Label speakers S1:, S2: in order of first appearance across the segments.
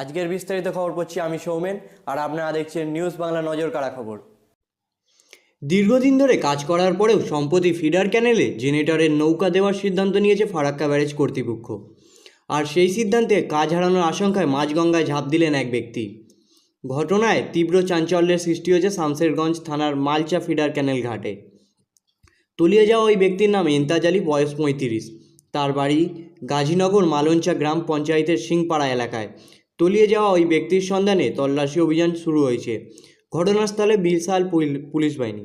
S1: আজকের বিস্তারিত খবর পড়ছি আমি সৌমেন, আর আপনারা দেখছেন নিউজ বাংলা নজর কাড়া খবর। দীর্ঘদিন ধরে কাজ করার পরেও সম্প্রতি ফিডার ক্যানেলে জেনারেটরের নৌকা দেওয়ার সিদ্ধান্ত নিয়েছে ফারাক্কা ব্যারেজ কর্তৃপক্ষ। আর সেই সিদ্ধান্তে কাজ হারানোর আশঙ্কায় মাঝগঙ্গায় ঝাঁপ দিলেন এক ব্যক্তি। ঘটনায় তীব্র চাঞ্চল্যের সৃষ্টি হয়েছে শামশেরগঞ্জ থানার মালচা ফিডার ক্যানেল ঘাটে। তলিয়ে যাওয়া ওই ব্যক্তির নাম ইন্তাজ আলী, বয়স পঁয়ত্রিশ। তার বাড়ি গাজীনগর মালঞ্চা গ্রাম পঞ্চায়েতের সিংপাড়া এলাকায়। তলিয়ে যাওয়া ওই ব্যক্তির সন্ধানে তল্লাশি অভিযান শুরু হয়েছে। ঘটনাস্থলে বিশাল পুলিশ বাহিনী।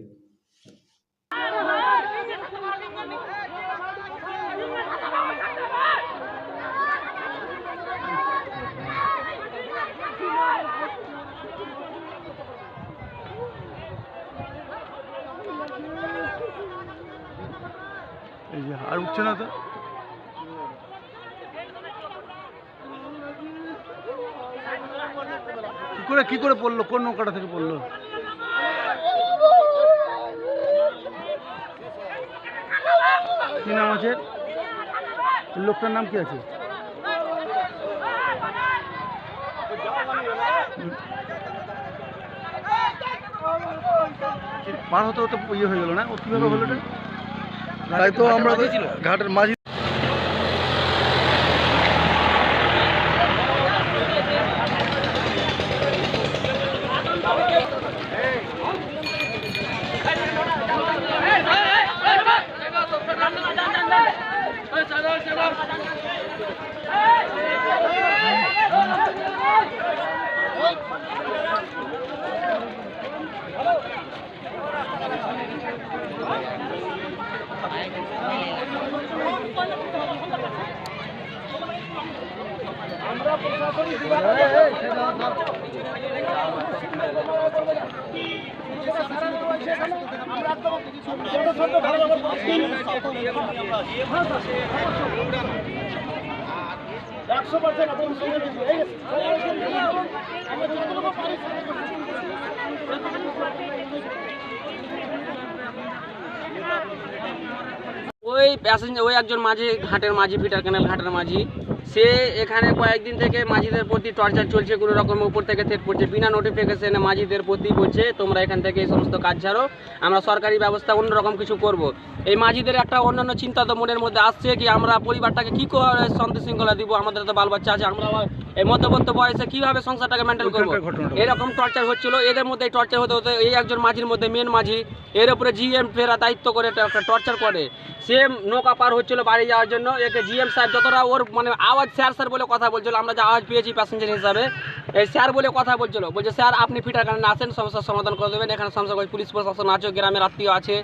S2: আর উঠছে না তো? করে কি করে পড়ল? কোন নৌকাটা থেকে পড়ল? কি নাম আছে? লোকটার নাম কি আছে? পার হতে হতে ইয়ে হয়ে গেল না? ও কীভাবে হলো এটা তাই তো আমরা ঘাটের মাঝি
S3: ওই প্যাসেঞ্জার ওই একজন মাঝি ঘাটের মাঝি ফিটার ক্যানেল ঘাটের মাঝি। সে এখানে কয়েকদিন থেকে মাঝিদের প্রতি টর্চার চলছে, কোনো রকম উপর থেকে থেট পড়ছে, বিনা নোটিফিকেশনে মাঝিদের প্রতি বলছে, তোমরা এখান থেকে এই সমস্ত কাজ ছাড়ো আমরা সরকারি ব্যবস্থা অন্যরকম কিছু করব। এই মাঝিদের একটা অন্যান্য চিন্তা তো মনের মধ্যে আসছে কি, আমরা পরিবারটাকে কী করে শান্তি শৃঙ্খলা দিব আমাদের তো বাল বাচ্চা আছে আমরা এই মধ্যবর্ত বয়সে কীভাবে সংসারটাকে মেনটেন করব? এরকম টর্চার হচ্ছিল এদের মধ্যে টর্চার হতে হতে এই একজন মাঝির মধ্যে মেন মাঝি এর উপরে জিএম ফেরা দায়িত্ব করে একটা টর্চার করে। সে নৌকা পার হচ্ছিল বাড়ি যাওয়ার জন্য একে জিএম সাহেব যতটা ওর মানে আওয়াজ স্যার স্যার বলে কথা বলছিল আমরা যে আওয়াজ পেয়েছি প্যাসেঞ্জার হিসাবে এই স্যার বলে কথা বলছিল বলছে স্যার আপনি ফিটার কারণে আসেন সমস্যার সমাধান করে দেবেন এখানে সমস্যা পুলিশ প্রশাসন আছে গ্রামের আত্মীয় আছে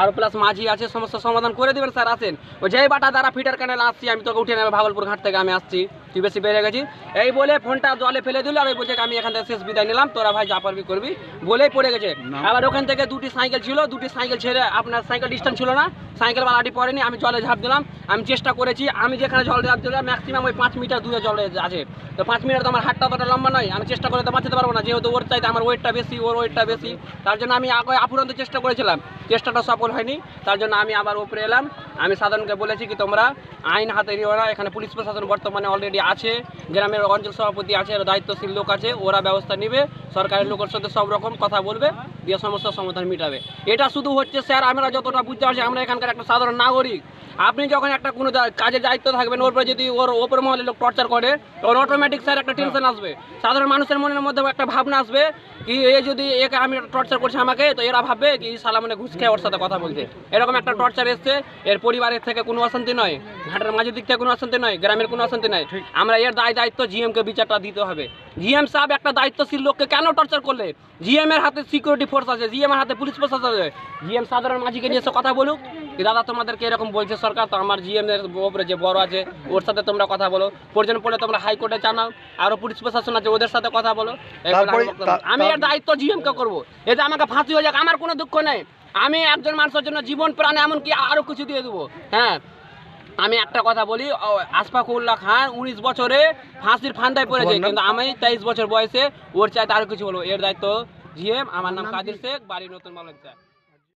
S3: আর প্লাস মাঝি আছে সমস্যার সমাধান করে দেবেন স্যার আসেন। ও যেই বাটা দ্বারা ফিটার ক্যানেল আসছি আমি তোকে উঠে নেবে ভাগলপুর ঘাট থেকে আমি আসছি। বেশি বেড়ে গেছি। এই বলে ফোনটা জলে ফেলে দিল আর ওই বলছে আমি এখান থেকে শেষ বিদায় নিলাম তোরা ভাই যা পারবি করবি বলেই পড়ে গেছে। আবার ওখান থেকে দুটি সাইকেল ছিল দুটি সাইকেল ছেড়ে আপনার সাইকেল ডিস্টেন্স ছিল না সাইকেল বালাটি পড়েনি আমি জলে ঝাঁপ দিলাম আমি চেষ্টা করেছি আমি যেখানে জল ঝাঁপ দিলাম ম্যাক্সিমাম ওই পাঁচ মিটার দূরে জলে আছে। তো পাঁচ মিটার তো আমার হাতটা অতটা লম্বা নয় আমি চেষ্টা করে তো বাঁচাতে পারব না যেহেতু ওর চাইতে আমার ওয়েটটা বেশি ওর ওয়েটটা বেশি তার জন্য আমি আগে আপুরন্ত চেষ্টা করেছিলাম। চেষ্টাটা সফল হয়নি, তার জন্য আমি আবার উপরে এলাম। আমি সাধারণকে বলেছি কি, তোমরা আইন হাতে নিও না, এখানে পুলিশ প্রশাসন বর্তমানে অলরেডি আছে, গ্রামের অঞ্চল সভাপতি আছে, দায়িত্বশীল লোক আছে, ওরা ব্যবস্থা নেবে, সরকারের লোকের সাথে সব রকম কথা বলবে। দিয়ে সমস্যার সমাধান মিটাবে। এটা শুধু হচ্ছে স্যার আমরা যতটা বুঝতে পারছি আমরা এখানকার একটা সাধারণ নাগরিক। আপনি যখন একটা কোনো কাজের দায়িত্ব থাকবেন ওর যদি ওর ওপর মহলে লোক টর্চার করে তখন অটোমেটিক স্যার একটা টেনশন আসবে। সাধারণ মানুষের মনের মধ্যে একটা ভাবনা আসবে কি এ যদি একে আমি টর্চার করছি আমাকে তো এরা ভাববে কি সালা মানে ঘুষ খেয়ে ওর সাথে কথা বলছে। এরকম একটা টর্চার এসছে এর পরিবারের থেকে কোনো অশান্তি নয় ঘাটের মাঝের দিক থেকে কোনো অশান্তি নয় গ্রামের কোনো অশান্তি নয়। আমরা এর দায় দায়িত্ব জিএম কে বিচারটা দিতে হবে। জিএম সাহেব একটা দায়িত্বশীল লোককে কেন টর্চার করলে? জিএম এর হাতে সিকিউরিটি ফোর্স আছে জিএম এর হাতে পুলিশ প্রশাসন আছে। জিএম সাধারণ মাঝিকে নিয়ে এসে কথা বলুক। কি দাদা তোমাদেরকে এরকম বলছে সরকার তো আমার জিএম এর উপরে যে বড় আছে ওর সাথে তোমরা কথা বলো। প্রয়োজন পড়লে তোমরা হাইকোর্টে জানাও। আরও পুলিশ প্রশাসন আছে ওদের সাথে কথা বলো। আমি এর দায়িত্ব জিএম কে করব। এতে আমাকে ফাঁসি হয়ে যাক আমার কোনো দুঃখ নেই। আমি একজন মানুষের জন্য জীবন প্রাণে এমনকি আরও কিছু দিয়ে দেবো। হ্যাঁ আমি একটা কথা বলি আসফাক উল্লাহ খান উনিশ বছরে ফাঁসির ফান্দায় পড়েছে কিন্তু আমি তেইশ বছর বয়সে ওর চাইতে আরও কিছু বলব। এর দায়িত্ব জিএম আমার নাম কাদির শেখ বাড়ি নতুন মালঞ্চা